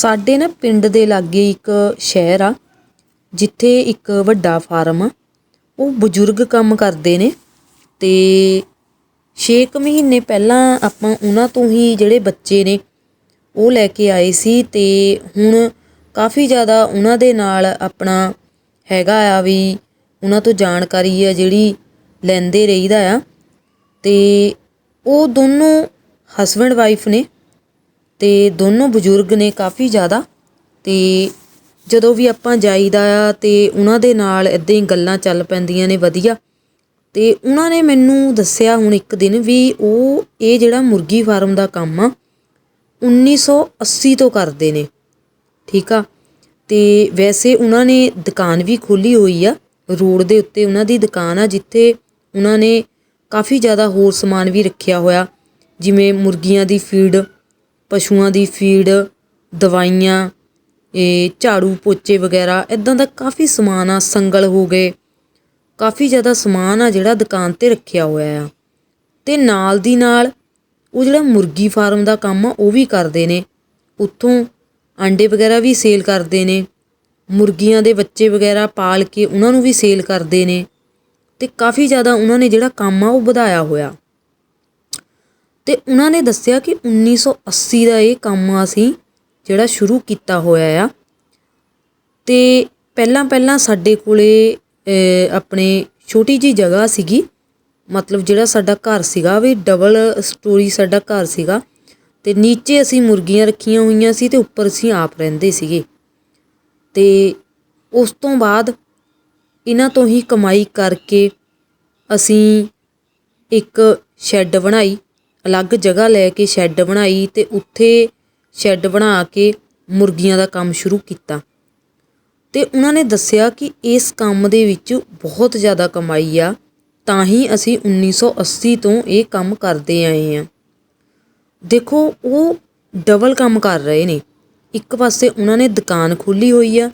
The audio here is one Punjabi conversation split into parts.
ਸਾਡੇ ਨਾ ਪਿੰਡ ਦੇ ਲਾਗੇ ਇੱਕ ਸ਼ਹਿਰ ਆ, ਜਿੱਥੇ ਇੱਕ ਵੱਡਾ ਫਾਰਮ ਆ। ਉਹ ਬਜ਼ੁਰਗ ਕੰਮ ਕਰਦੇ ਨੇ ਤੇ 6 ਮਹੀਨੇ ਪਹਿਲਾਂ ਆਪਾਂ ਉਹਨਾਂ ਤੋਂ ਹੀ ਜਿਹੜੇ ਬੱਚੇ ਨੇ, ਉਹ ਲੈ ਕੇ ਆਏ ਸੀ ਤੇ ਹੁਣ ਕਾਫੀ ਜ਼ਿਆਦਾ ਉਹਨਾਂ ਦੇ ਨਾਲ ਆਪਣਾ ਹੈਗਾ ਆ ਵੀ ਉਹਨਾਂ ਤੋਂ ਜਾਣਕਾਰੀ ਆ ਜਿਹੜੀ ਲੈਂਦੇ ਰਹੀਦਾ ਆ। ਤੇ ਉਹ ਦੋਨੋਂ ਹਸਬੈਂਡ ਵਾਈਫ ਨੇ ਤੇ ਦੋਨੋਂ ਬਜ਼ੁਰਗ ਨੇ ਕਾਫੀ ਜ਼ਿਆਦਾ ਤੇ ਜਦੋਂ ਵੀ ਆਪਾਂ ਜਾਈਦਾ ਆ ਤੇ ਉਹਨਾਂ ਦੇ ਨਾਲ ਇਦਾਂ ਹੀ ਗੱਲਾਂ ਚੱਲ ਪੈਂਦੀਆਂ ਨੇ ਵਧੀਆ। ਤੇ ਉਹਨਾਂ ਨੇ ਮੈਨੂੰ ਦੱਸਿਆ ਹੁਣ ਇੱਕ ਦਿਨ ਵੀ ਉਹ ਇਹ ਜਿਹੜਾ ਮੁਰਗੀ ਫਾਰਮ ਦਾ ਕੰਮ ਆ 1980 ਤੋਂ ਕਰਦੇ ਨੇ, ਠੀਕ ਆ? ਤੇ ਵੈਸੇ ਉਹਨਾਂ ਨੇ ਦੁਕਾਨ ਵੀ ਖੋਲੀ ਹੋਈ ਆ, ਰੋਡ ਦੇ ਉੱਤੇ ਉਹਨਾਂ ਦੀ ਦੁਕਾਨ ਆ ਜਿੱਥੇ ਉਹਨਾਂ ਨੇ ਕਾਫੀ ਜ਼ਿਆਦਾ ਹੋਰ ਸਮਾਨ ਵੀ ਰੱਖਿਆ ਹੋਇਆ, ਜਿਵੇਂ ਮੁਰਗੀਆਂ ਦੀ ਫੀਡ ਪਸ਼ੂਆਂ ਦੀ ਫੀਡ, ਦਵਾਈਆਂ, ਇਹ ਝਾੜੂ, ਪੋਚੇ ਵਗੈਰਾ ਇਦਾਂ ਦਾ ਕਾਫੀ ਸਮਾਨ ਆ, ਸੰਗਲ ਹੋ ਗਏ। ਕਾਫੀ ਜ਼ਿਆਦਾ ਸਮਾਨ ਆ ਜਿਹੜਾ ਦੁਕਾਨ ਤੇ ਰੱਖਿਆ ਹੋਇਆ ਆ। ਤੇ ਨਾਲ ਦੀ ਨਾਲ ਉਹ ਜਿਹੜਾ ਮੁਰਗੀ ਫਾਰਮ ਦਾ ਕੰਮ ਆ, ਉਹ ਵੀ ਕਰਦੇ ਨੇ। ਉੱਥੋਂ ਆਂਡੇ ਵਗੈਰਾ ਵੀ ਸੇਲ ਕਰਦੇ ਨੇ। ਮੁਰਗੀਆਂ ਦੇ ਬੱਚੇ ਵਗੈਰਾ ਪਾਲ ਕੇ ਉਹਨਾਂ ਨੂੰ ਵੀ ਸੇਲ ਕਰਦੇ ਨੇ। ਤੇ ਕਾਫੀ ਜ਼ਿਆਦਾ ਉਹਨਾਂ ਨੇ ਜਿਹੜਾ ਕੰਮ ਆ, ਉਹ ਵਧਾਇਆ ਹੋਇਆ। ਤੇ ਉਹਨਾਂ ਨੇ ਦੱਸਿਆ ਕਿ 1980 ਦਾ ਇਹ ਕੰਮ ਅਸੀਂ ਜਿਹੜਾ ਸ਼ੁਰੂ ਕੀਤਾ ਹੋਇਆ ਆ। ਤੇ ਪਹਿਲਾਂ ਪਹਿਲਾਂ ਸਾਡੇ ਕੋਲੇ ਆਪਣੇ ਛੋਟੀ ਜੀ ਜਗ੍ਹਾ ਸੀਗੀ। ਮਤਲਬ ਜਿਹੜਾ ਸਾਡਾ ਘਰ ਸੀਗਾ, ਵੀ ਡਬਲ ਸਟੋਰੀ ਸਾਡਾ ਘਰ ਸੀਗਾ। ਤੇ ਨੀਚੇ ਅਸੀਂ ਮੁਰਗੀਆਂ ਰੱਖੀਆਂ ਹੋਈਆਂ ਸੀ ਤੇ ਉੱਪਰ ਅਸੀਂ ਆਪ ਰਹਿੰਦੇ ਸੀਗੇ। ਤੇ ਉਸ ਤੋਂ ਬਾਅਦ ਇਹਨਾਂ ਤੋਂ ਹੀ ਕਮਾਈ ਕਰਕੇ ਅਸੀਂ ਇੱਕ ਸ਼ੈੱਡ ਬਣਾਈ। ਅਲੱਗ ਜਗ੍ਹਾ ਲੈ ਕੇ ਸ਼ੈੱਡ ਬਣਾਈ ਤੇ ਉੱਥੇ ਸ਼ੈੱਡ ਬਣਾ ਕੇ ਮੁਰਗੀਆਂ ਦਾ ਕੰਮ ਸ਼ੁਰੂ ਕੀਤਾ। ਤੇ ਉਹਨਾਂ ਨੇ ਦੱਸਿਆ ਕਿ ਇਸ ਕੰਮ ਦੇ ਵਿੱਚ ਬਹੁਤ ਜ਼ਿਆਦਾ ਕਮਾਈ ਆ, ਤਾਂ ਹੀ ਅਸੀਂ 1980 ਤੋਂ ਇਹ ਕੰਮ ਕਰਦੇ ਆਏ ਆ ਦੇਖੋ, ਉਹ ਡਬਲ ਕੰਮ ਕਰ ਰਹੇ ਨੇ। ਇੱਕ ਪਾਸੇ ਉਹਨਾਂ ਨੇ ਦੁਕਾਨ ਖੋਲੀ ਹੋਈ ਆ,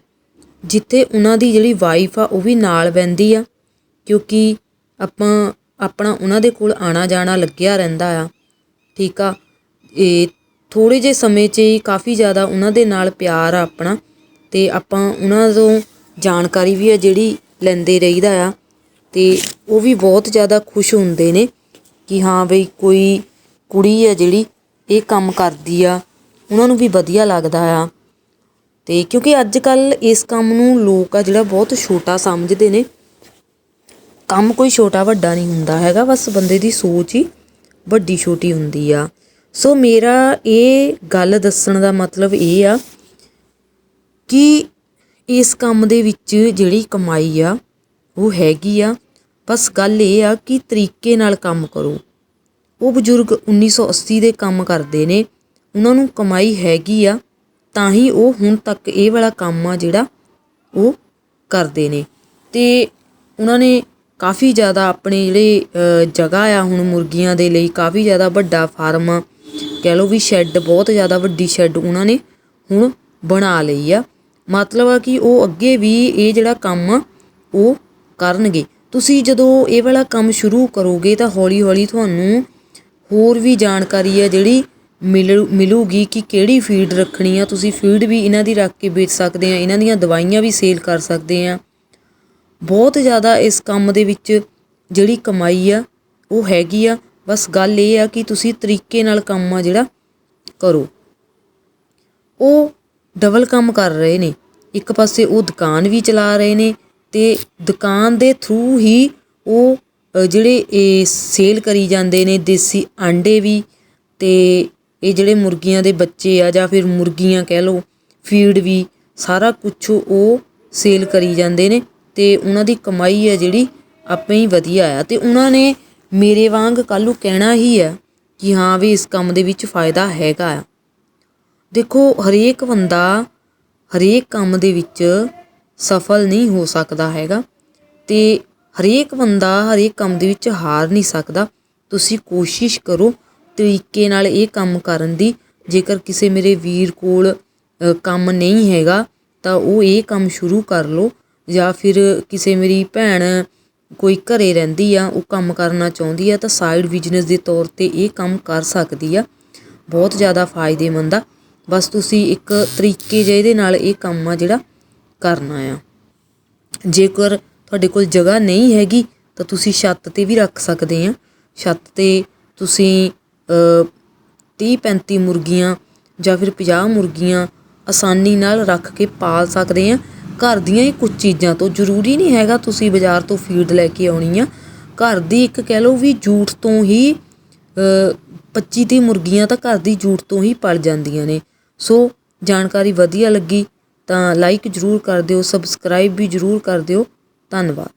ਜਿੱਥੇ ਉਹਨਾਂ ਦੀ ਜਿਹੜੀ ਵਾਈਫ ਆ, ਉਹ ਵੀ ਨਾਲ ਬੈੰਦੀ ਆ, ਕਿਉਂਕਿ ਆਪਾਂ, ਆਪਣਾ ਉਹਨਾਂ ਦੇ ਕੋਲ ਆਣਾ ਜਾਣਾ ਲੱਗਿਆ ਰਹਿੰਦਾ ਆ। ਠੀਕ ਆ। ਇਹ ਥੋੜੇ ਜਿਹੇ ਸਮੇਂ 'ਚ ਹੀ ਕਾਫੀ ਜ਼ਿਆਦਾ ਉਹਨਾਂ ਦੇ ਨਾਲ ਪਿਆਰ ਆ ਆਪਣਾ ਤੇ ਆਪਾਂ ਉਹਨਾਂ ਤੋਂ ਜਾਣਕਾਰੀ ਵੀ ਆ ਜਿਹੜੀ ਲੈਂਦੇ ਰਹੀਦਾ ਆ ਤੇ ਉਹ ਵੀ ਬਹੁਤ ਜ਼ਿਆਦਾ ਖੁਸ਼ ਹੁੰਦੇ ਨੇ ਕਿ ਹਾਂ ਬਈ ਕੋਈ ਕੁੜੀ ਆ ਜਿਹੜੀ ਇਹ ਕੰਮ ਕਰਦੀ ਆ, ਉਹਨਾਂ ਨੂੰ ਵੀ ਵਧੀਆ ਲੱਗਦਾ ਆ। ਤੇ ਕਿਉਂਕਿ ਅੱਜ ਕੱਲ ਇਸ ਕੰਮ ਨੂੰ ਲੋਕ ਆ ਜਿਹੜਾ ਬਹੁਤ ਛੋਟਾ ਸਮਝਦੇ ਨੇ। ਕੰਮ ਕੋਈ ਛੋਟਾ ਵੱਡਾ ਨਹੀਂ ਹੁੰਦਾ ਹੈਗਾ, ਬਸ ਬੰਦੇ ਦੀ ਸੋਚ ਹੀ ਵੱਡੀ ਛੋਟੀ ਹੁੰਦੀ ਆ। ਸੋ ਮੇਰਾ ਇਹ ਗੱਲ ਦੱਸਣ ਦਾ ਮਤਲਬ ਇਹ ਆ ਕਿ ਇਸ ਕੰਮ ਦੇ ਵਿੱਚ ਜਿਹੜੀ ਕਮਾਈ ਆ, ਉਹ ਹੈਗੀ ਆ। ਬਸ ਗੱਲ ਇਹ ਆ ਕਿ ਤਰੀਕੇ ਨਾਲ ਕੰਮ ਕਰੋ। ਉਹ ਬਜ਼ੁਰਗ 1980 ਦੇ ਕੰਮ ਕਰਦੇ ਨੇ। ਉਹਨਾਂ ਨੂੰ ਕਮਾਈ ਹੈਗੀ ਆ, ਤਾਂ ਹੀ ਉਹ ਹੁਣ ਤੱਕ ਇਹ ਵਾਲਾ ਕੰਮ ਆ ਜਿਹੜਾ ਉਹ ਕਰਦੇ ਨੇ। ਤੇ ਉਹਨਾਂ ਨੇ ਕਾਫੀ ਜ਼ਿਆਦਾ ਆਪਣੇ ਜਿਹੜੇ ਜਗ੍ਹਾ ਆ ਹੁਣ ਮੁਰਗੀਆਂ ਦੇ ਲਈ, ਕਾਫੀ ਜ਼ਿਆਦਾ ਵੱਡਾ ਫਾਰਮ ਆ। ਕਹਿ ਲਓ ਵੀ ਸ਼ੈੱਡ, ਬਹੁਤ ਜ਼ਿਆਦਾ ਵੱਡੀ ਸ਼ੈੱਡ ਉਹਨਾਂ ਨੇ ਹੁਣ ਬਣਾ ਲਈ ਆ। ਮਤਲਬ ਆ ਕਿ ਉਹ ਅੱਗੇ ਵੀ ਇਹ ਜਿਹੜਾ ਕੰਮ ਆ, ਉਹ ਕਰਨਗੇ। ਤੁਸੀਂ ਜਦੋਂ ਇਹ ਵਾਲਾ ਕੰਮ ਸ਼ੁਰੂ ਕਰੋਗੇ ਤਾਂ ਹੌਲੀ ਹੌਲੀ ਤੁਹਾਨੂੰ ਹੋਰ ਵੀ ਜਾਣਕਾਰੀ ਆ ਜਿਹੜੀ ਮਿਲ, ਮਿਲੂਗੀ ਕਿ ਕਿਹੜੀ ਫੀਡ ਰੱਖਣੀ ਆ। ਤੁਸੀਂ ਫੀਡ ਵੀ ਇਹਨਾਂ ਦੀ ਰੱਖ ਕੇ ਵੇਚ ਸਕਦੇ ਆ, ਇਹਨਾਂ ਦੀਆਂ ਦਵਾਈਆਂ ਵੀ ਸੇਲ ਕਰ ਸਕਦੇ ਆ। ਬਹੁਤ ਜ਼ਿਆਦਾ ਇਸ ਕੰਮ ਦੇ ਵਿੱਚ ਜਿਹੜੀ ਕਮਾਈ ਆ, ਉਹ ਹੈਗੀ ਆ। ਬਸ ਗੱਲ ਇਹ ਆ ਕਿ ਤੁਸੀਂ ਤਰੀਕੇ ਨਾਲ ਕੰਮ ਆ ਜਿਹੜਾ ਕਰੋ। ਉਹ ਡਬਲ ਕੰਮ ਕਰ ਰਹੇ ਨੇ। ਇੱਕ ਪਾਸੇ ਉਹ ਦੁਕਾਨ ਵੀ ਚਲਾ ਰਹੇ ਨੇ ਤੇ ਦੁਕਾਨ ਦੇ ਥਰੂ ਹੀ ਉਹ ਜਿਹੜੇ ਇਹ ਸੇਲ ਕਰੀ ਜਾਂਦੇ ਨੇ, ਦੇਸੀ ਆਂਡੇ ਵੀ ਤੇ ਇਹ ਜਿਹੜੇ ਮੁਰਗੀਆਂ ਦੇ ਬੱਚੇ ਆ ਜਾਂ ਫਿਰ ਮੁਰਗੀਆਂ ਕਹਿ ਲਓ, ਫੀਡ ਵੀ ਸਾਰਾ ਕੁਝ ਉਹ ਸੇਲ ਕਰੀ ਜਾਂਦੇ ਨੇ। ਤੇ ਉਹਨਾਂ ਦੀ ਕਮਾਈ ਹੈ ਜਿਹੜੀ ਆਪੇ ਹੀ ਵਧੀਆ ਆ। ਤੇ ਉਹਨਾਂ ਨੇ ਮੇਰੇ ਵਾਂਗ ਕੱਲ੍ਹ ਨੂੰ ਕਹਿਣਾ ਹੀ ਆ ਕਿ ਹਾਂ ਵੀ ਇਸ ਕੰਮ ਦੇ ਵਿੱਚ ਫਾਇਦਾ ਹੈਗਾ ਆ। ਦੇਖੋ, ਹਰੇਕ ਬੰਦਾ ਹਰੇਕ ਕੰਮ ਦੇ ਵਿੱਚ ਸਫਲ ਨਹੀਂ ਹੋ ਸਕਦਾ ਹੈਗਾ ਤੇ ਹਰੇਕ ਬੰਦਾ ਹਰੇਕ ਕੰਮ ਦੇ ਵਿੱਚ ਹਾਰ ਨਹੀਂ ਸਕਦਾ। ਤੁਸੀਂ ਕੋਸ਼ਿਸ਼ ਕਰੋ ਤਰੀਕੇ ਨਾਲ ਇਹ ਕੰਮ ਕਰਨ ਦੀ। ਜੇਕਰ ਕਿਸੇ ਮੇਰੇ ਵੀਰ ਕੋਲ ਕੰਮ ਨਹੀਂ ਹੈਗਾ ਤਾਂ ਉਹ ਇਹ ਕੰਮ ਸ਼ੁਰੂ ਕਰ ਲਓ ਜਾਂ ਫਿਰ ਕਿਸੇ ਮੇਰੀ ਭੈਣ ਕੋਈ ਘਰ ਰਹਿੰਦੀ ਆ, ਉਹ ਕੰਮ ਕਰਨਾ ਚਾਹੁੰਦੀ ਆ, ਤਾਂ ਸਾਈਡ ਬਿਜ਼ਨਸ ਦੇ ਤੌਰ ਤੇ ਇਹ ਕੰਮ ਕਰ ਸਕਦੀ ਆ। ਬਹੁਤ ਜ਼ਿਆਦਾ ਫਾਇਦੇਮੰਦ ਆ। ਬਸ ਤੁਸੀਂ ਇੱਕ ਤਰੀਕੇ ਜਿਹੇ ਦੇ ਨਾਲ ਇਹ ਕੰਮ ਆ ਜਿਹੜਾ ਕਰਨਾ ਆ। ਜੇਕਰ ਤੁਹਾਡੇ ਕੋਲ ਜਗ੍ਹਾ ਨਹੀਂ ਹੈਗੀ, ਤਾਂ ਤੁਸੀਂ ਛੱਤ ਤੇ ਵੀ ਰੱਖ ਸਕਦੇ ਆ। ਛੱਤ ਤੇ ਤੁਸੀਂ 30 35 ਮੁਰਗੀਆਂ ਜਾਂ ਫਿਰ 50 ਮੁਰਗੀਆਂ ਆਸਾਨੀ ਨਾਲ ਰੱਖ ਕੇ ਪਾਲ ਸਕਦੇ ਆ। ਘਰ ਦੀਆਂ ਹੀ ਕੁਝ ਚੀਜ਼ਾਂ ਤੋਂ। ਜ਼ਰੂਰੀ ਨਹੀਂ ਹੈਗਾ ਤੁਸੀਂ ਬਾਜ਼ਾਰ ਤੋਂ ਫੀਡ ਲੈ ਕੇ ਆਉਣੀ ਆ। ਘਰ ਦੀ ਇੱਕ ਕਹਿ ਲਓ ਵੀ ਜੂਠ ਤੋਂ ਹੀ 25 ਤੀਹ ਮੁਰਗੀਆਂ ਤਾਂ ਘਰ ਦੀ ਜੂਠ ਤੋਂ ਹੀ ਪਲ ਜਾਂਦੀਆਂ ਨੇ। ਸੋ ਜਾਣਕਾਰੀ ਵਧੀਆ ਲੱਗੀ ਤਾਂ ਲਾਈਕ ਜ਼ਰੂਰ ਕਰ ਦਿਓ ਸਬਸਕ੍ਰਾਈਬ ਵੀ ਜ਼ਰੂਰ ਕਰ ਦਿਓ। ਧੰਨਵਾਦ।